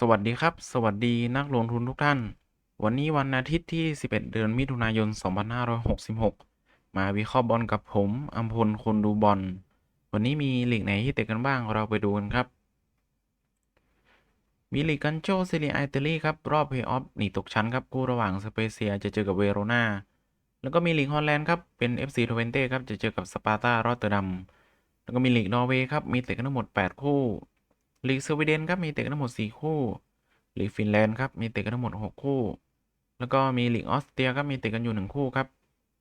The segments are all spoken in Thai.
สวัสดีครับ สวัสดีนักลงทุนทุกท่าน วันนี้วันอาทิตย์ที่ 11 เดือนมิถุนายน 2566 มาวิเคราะห์บอลกับผมอัมพลคนดูบอล วันนี้มีลีกไหนที่เตะกันบ้างเราไปดูกันครับ มีลีกกันโชเซเรียอิตาลีครับ รอบเพย์ออฟหนีตกชั้นครับคู่ระหว่างสเปเซียจะเจอกับเวโรนาแล้วก็มีลีกฮอลแลนด์ครับเป็น FC ทเวนเต้ครับจะเจอกับสปาร์ตารอตเตอร์ดัมแล้วก็มีลีกนอร์เวย์ครับมีเตะกันทั้งหมด 8 คู่ ลีกสวีเดนครับมีเตะกันทั้งหมด 4 คู่ลีกฟินแลนด์ครับมีเตะกันทั้งหมด 6 คู่ แล้วก็มีลีกออสเตรียครับมีเตะกันอยู่ 1 คู่ครับ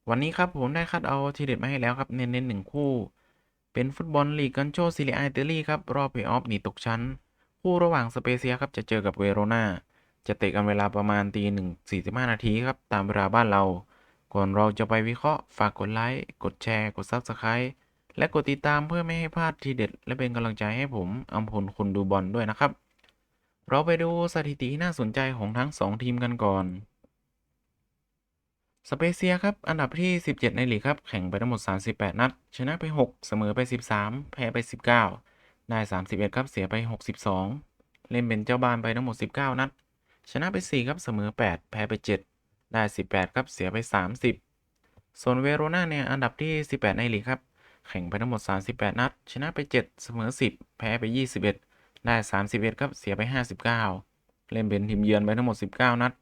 วันนี้ครับผมได้คัดเอาทีเด็ดมาให้แล้วครับเน้นๆหนึ่งคู่ เป็นฟุตบอลลีกกันโชซีเรียอิตาลีครับรอบเพลย์ออฟหนีตกชั้น คู่ระหว่างสเปเซียครับจะเจอกับเวโรนาจะเตะกันเวลาประมาณตีหนึ่งสี่สิบห้านาทีครับตามเวลาบ้านเรา ก่อนเราจะไปวิเคราะห์ฝากกดไลค์กดแชร์กด Subscribe และกดติดตามเพื่อไม่ให้พลาดทีเด็ด และเป็นกำลังใจให้ผมอัมพลคนดูบอลด้วยนะครับ เราไปดูสถิติน่าสนใจของทั้ง 2 ทีมกันก่อน สเปเซียครับอันดับที่ 17 ในลีกครับ แข่งไปทั้งหมด 38 นัด ชนะไป 6 เสมอไป 13 แพ้ไป 19 ได้ 31 ครับเสียไป 62 เล่นเป็นเจ้าบ้านไปทั้งหมด 19 นัด ชนะไป 4 ครับเสมอ 8 แพ้ไป 7 ได้ 18 ครับเสียไป 30 ส่วนเวโรนาเนี่ยอันดับที่ 18 ในลีกครับ แข่งไปทั้งหมด 38 นัด ชนะไป 7 เสมอ 10 แพ้ไป 21 ได้ 31 ครับ เสียไป 59 เล่นเป็นทีมเยือนไปทั้งหมด 19 นัด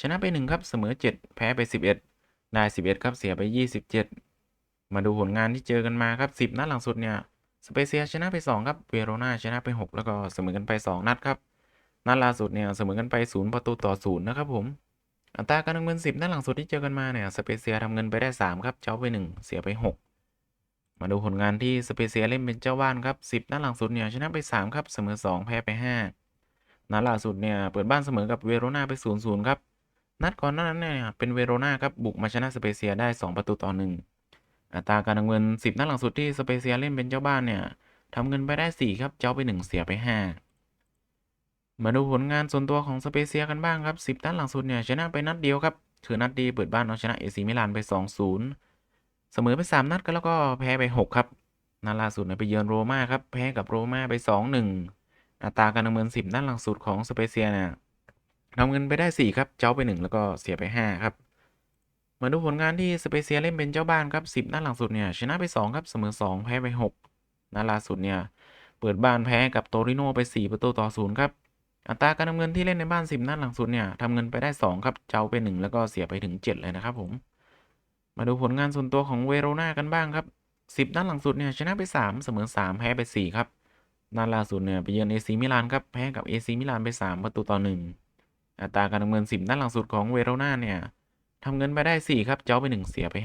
ชนะไป 1 ครับ เสมอ 7 แพ้ไป 11 ได้ 11 ครับ เสียไป 27 มาดูผลงานที่เจอกันมาครับ 10 นัดหลังสุดเนี่ย สเปเซียชนะไป 2 ครับ เวโรนาชนะไป 6 แล้วก็เสมอกันไป 2 นัดครับ นัดล่าสุดเนี่ยเสมอกันไป 0 ประตูต่อ 0 นะครับผมอัตราการเงิน 10 นัดหลังสุดที่เจอกันมาเนี่ย สเปเซียทำเงินไปได้ 3 ครับ เจ้าไป 1 เสียไป 6 มาดูผลงานที่สเปเซียเล่นเป็นเจ้าบ้านครับ 10 นัดหลังสุดเนี่ยชนะไป 3 ครับ เสมอ 2 แพ้ไป 5 นัดล่าสุดเนี่ยเปิดบ้านเสมอกับเวโรนาไป 0-0 ครับ นัดก่อนหน้านั้นเนี่ยเป็นเวโรนาครับบุกมาชนะสเปเซียได้ 2 ประตูต่อ 1 อัตราการเงิน 10 นัดหลังสุดที่สเปเซียเล่นเป็นเจ้าบ้านเนี่ยทำเงินไปได้ 4 ครับ เจ้าไป 1 เสียไป 5 มาดูผลงานส่วนตัวของสเปเซียกันบ้างครับ 10 นัดหลังสุดเนี่ยชนะไปนัดเดียวครับ คือนัดดีเปิดบ้านเอาชนะเอซีมิลานไป 2-0 เสมอไป 3 นัดก็แล้วก็แพ้ไป 6 ครับนัดล่าสุดเนี่ยไปเยือนโรม่าครับ แพ้กับโรม่าไป 2-1 อัตราการดำเนิน 10นัดหลังสุดของสเปเซียเนี่ยทำเงินไปได้ 4 ครับ เจ้าไป 1 แล้วก็เสียไป 5 ครับ มาดูผลงานที่สเปเซียเล่นเป็นเจ้าบ้านครับ 10 นัดหลังสุดเนี่ยชนะไป 2 ครับเสมอ 2 แพ้ไป 6นัดล่าสุดเนี่ยเปิดบ้านแพ้กับโตริโนไป 4 ประตูต่อ 0 ครับ อัตราการดำเนินที่เล่นในบ้าน 10 นัดหลังสุดเนี่ยทำเงินไปได้ 2 ครับ เจ้าไป 1 แล้วก็เสียไปถึง 7 เลยนะครับผม มาดูผลงานส่วนตัวของเวโรนากันบ้างครับ 10 นัดหลังสุดเนี่ยชนะไป 3 เสมอ 3 แพ้ไป 4 ครับนัดล่าสุดเนี่ยไปเยือนเอซีมิลานครับแพ้กับเอซีมิลานไป 3 ประตูต่อ 1 อัตราการดำเนิน 10 นัดหลังสุดของเวโรนาเนี่ยทำเงินไปได้ 4 ครับ เจ้าไป 1 เสียไป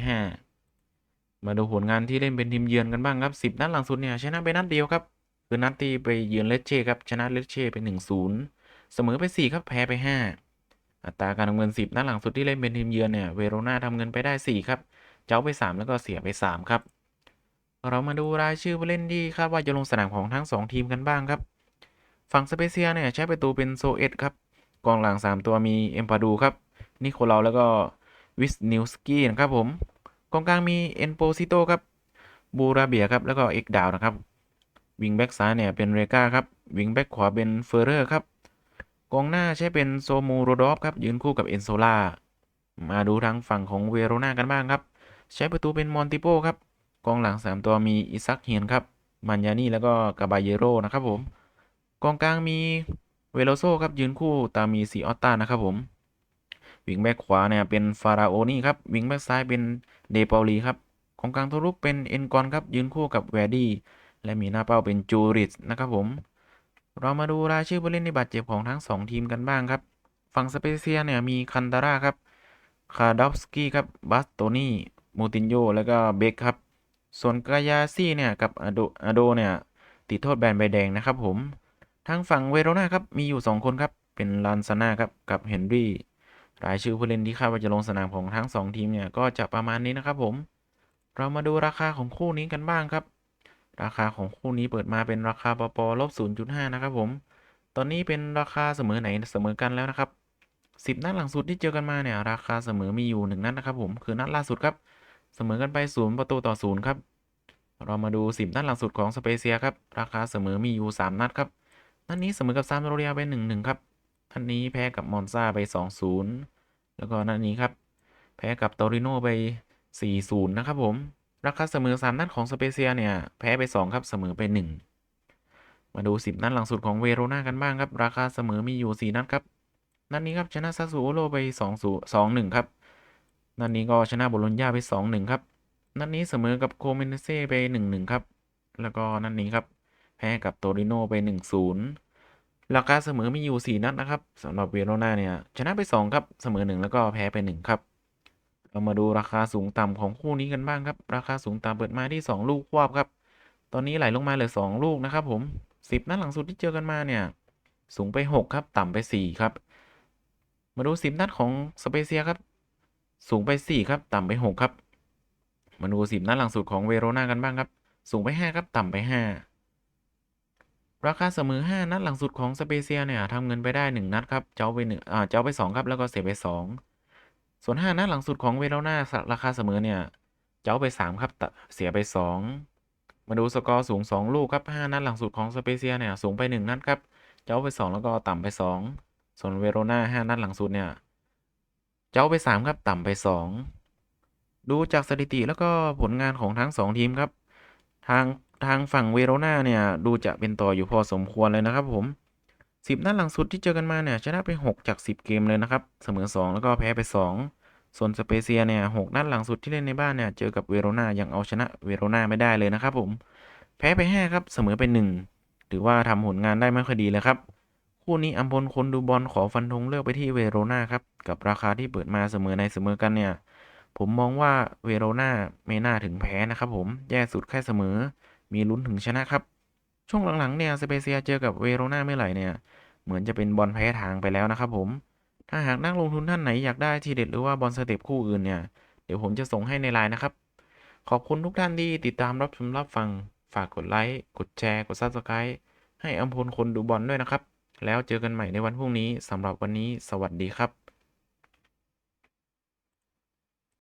5 มาดูผลงานที่เล่นเป็นทีมเยือนกันบ้างครับ 10 นัดหลังสุดเนี่ยชนะไปนัดเดียวครับคือนัดที่ไปเยือนเลสเช่ครับชนะเลสเช่ไป 1-0 เสมอไป 4 ครับแพ้ไป 5 อัตราการดำเนิน 10 นัดหลังสุดที่เล่นเป็นทีมเยือนเนี่ย เวโรนาทำเงินไปได้ 4 ครับ เจ้าไป 3 แล้วก็เสียไป 3 ครับ เรามาดูรายชื่อผู้เล่นที่คาดว่าจะลงสนามของทั้ง 2 ทีมกันบ้างครับ ฝั่งสเปเซียเนี่ยใช้ประตูเป็นโซเอตครับ กองหลัง 3 ตัวมีเอ็มพาดูครับ นิโคลาแล้วก็วิสนิวสกี้นะครับผม กองกลางมีเอ็นโปซิโตครับ บูราเบียครับ แล้วก็เอ็กดาวนะครับ วิงแบ็กซ้ายเนี่ยเป็นเรกาครับ วิงแบ็กขวาเป็นเฟอร์เรอร์ครับ กองหน้าใช้เป็นโซมูโรดอฟครับ ยืนคู่กับเอนโซล่ามาดูทางฝั่งของเวโรนากันบ้างครับ ใช้ประตูเป็นมอนติโปครับ กองหลัง 3 ตัวมีอิซักเฮียนครับมันยานี่แล้วก็กาบาเยโรนะครับผม กองกลางมีเวโลโซครับยืนคู่ตามมีซีออตตานะครับผมวิงแบ็กขวาเนี่ยเป็นฟาราโอนี่ครับวิงแบ็กซ้ายเป็นเดปาลีครับกองกลางตัวรุกเป็นเอ็นกอนครับยืนคู่กับแวร์ดี้และมีหน้าเป้าเป็นจูริสนะครับผม เรามาดูรายชื่อผู้เล่นที่บาดเจ็บของทั้ง 2 ทีมกันบ้างครับ ฝั่งสเปเซียเนี่ยมีคันตาร่าครับ คาดอฟสกี้ครับบัสโตนี่มูตินโย แล้วก็เบคครับ ส่วนกายาซี่เนี่ยกับอโดอโดเนี่ยติดโทษแบนใบแดงนะครับผม ทางฝั่งเวโรนาครับมีอยู่ 2 คนครับ เป็นลานซาน่าครับกับเฮนรี่รายชื่อผู้เล่นที่คาดว่าจะลงสนามของทั้ง 2 ทีมเนี่ยก็จะประมาณนี้นะครับผม เรามาดูราคาของคู่นี้กันบ้างครับ ราคาของคู่นี้เปิดมาเป็นราคาปปลบ0.5 นะครับผม ตอนนี้เป็นราคาเสมอไหนเสมอกันแล้วนะครับ 10 นัดหลังสุดที่เจอกันมาเนี่ย ราคาเสมอมีอยู่ 1 นัดนะครับผม คือนัดล่าสุดครับ เสมอกันไป 0 ประตูต่อ 0 ครับ เรามาดู 10 นัดหลังสุดของสเปเซียครับ ราคาเสมอมีอยู่ 3 นัดครับ นัดนี้เสมอกับซามโดเรียไป1-1ครับ นัดนี้แพ้กับมอนซาไป 2-0 แล้วก็นัดนี้ครับ แพ้กับโตริโนไป 4-0 นะครับผม ราคาเสมอ 3 นัดของสเปเซียเนี่ย แพ้ไป 2 ครับเสมอไป 1 มาดู 10 นัดหลังสุดของเวโรนากันบ้างครับ ราคาเสมอมีอยู่ 4 นัดครับ นัดนี้ครับชนะซาซูโอโรไป2 2-1 ครับ นัดนี้ก็ชนะโบโลญญาไป 2-1 ครับ นัดนี้เสมอกับโคเมนเซ่ไป 1-1 ครับ แล้วก็นัดนี้ครับแพ้กับโตริโนไป 1-0 ราคาเสมอมีอยู่ 4 นัดนะครับสำหรับเวโรนาเนี่ยชนะไป 2 ครับเสมอ 1 แล้วก็แพ้ไป 1 ครับ เรามาดูราคาสูงต่ำของคู่นี้กันบ้างครับ ราคาสูงต่ำเปิดมาที่ 2 ลูกควบครับ ตอนนี้ไหลลงมาเหลือ 2 ลูกนะครับผม 10 นัดหลังสุดที่เจอกันมาเนี่ยสูงไป 6 ครับ ต่ำไป 4 ครับ มาดู 10 นัดของสเปเซียครับ สูงไป 4 ครับ ต่ำไป 6 ครับ มาดู 10 นัดหลังสุดของเวโรนากันบ้างครับ สูงไป 5 ครับ ต่ำไป 5 ราคาเสมอ 5 นัดหลังสุดของสเปเซียเนี่ยทำเงินไปได้ 1 นัดครับ เจ้าไป1อ่าเจ้าไป 2 ครับ แล้วก็เสียไป 2 ส่วน5นัดหลังสุดของเวโรนาราคาเสมอเนี่ยเจ้าไป 3 ครับเสียไป 2 มาดูสกอร์สูง 2 ลูกครับ5นัดหลังสุดของสเปเซียเนี่ยสูงไป 1 นัดครับเจ้าไป 2 แล้วก็ต่ำไป 2 ส่วนเวโรนา5นัดหลังสุดเนี่ยเจ้าไป 3 ครับต่ำไป 2 ดูจากสถิติแล้วก็ผลงานของทั้ง 2 ทีมครับ ทางทางฝั่งเวโรนาเนี่ยดูจะเป็นต่ออยู่พอสมควรเลยนะครับผม 10 นัดหลังสุดที่เจอกันมาเนี่ยชนะไป6จาก 10 เกมเลยนะครับ เสมอ 2 แล้วก็แพ้ไป 2 ส่วนสเปเซียเนี่ย6นัดหลังสุดที่เล่นในบ้านเนี่ยเจอกับเวโรนายังเอาชนะเวโรนาไม่ได้เลยนะครับผม แพ้ไป 5 ครับ เสมอไป 1 ถือว่าทำผลงานได้ไม่ค่อยดีเลยครับ คู่นี้อัมพลคนดูบอลขอฟันธงเลือกไปที่เวโรนาครับ กับราคาที่เปิดมาเสมอในเสมอกันเนี่ย ผมมองว่าเวโรนาไม่น่าถึงแพ้นะครับผม แย่สุดแค่เสมอ มีลุ้นถึงชนะครับ ช่วงหลังๆเนี่ยสเปเซียเจอกับเวโรนาเมื่อไหร่เนี่ย เหมือนจะเป็นบอลแพ้ทางไปแล้วนะครับผม ถ้าหากนักลงทุนท่านไหนอยากได้ทีเด็ดหรือว่าบอลสเต็ปคู่อื่นเนี่ย เดี๋ยวผมจะส่งให้ในไลน์นะครับ ขอบคุณทุกท่านที่ติดตามรับชมรับฟัง ฝากกดไลค์ กดแชร์ กด Subscribe ให้อัมพลคนดูบอลด้วยนะครับ แล้วเจอกันใหม่ในวันพรุ่งนี้สำหรับวันนี้ สวัสดีครับ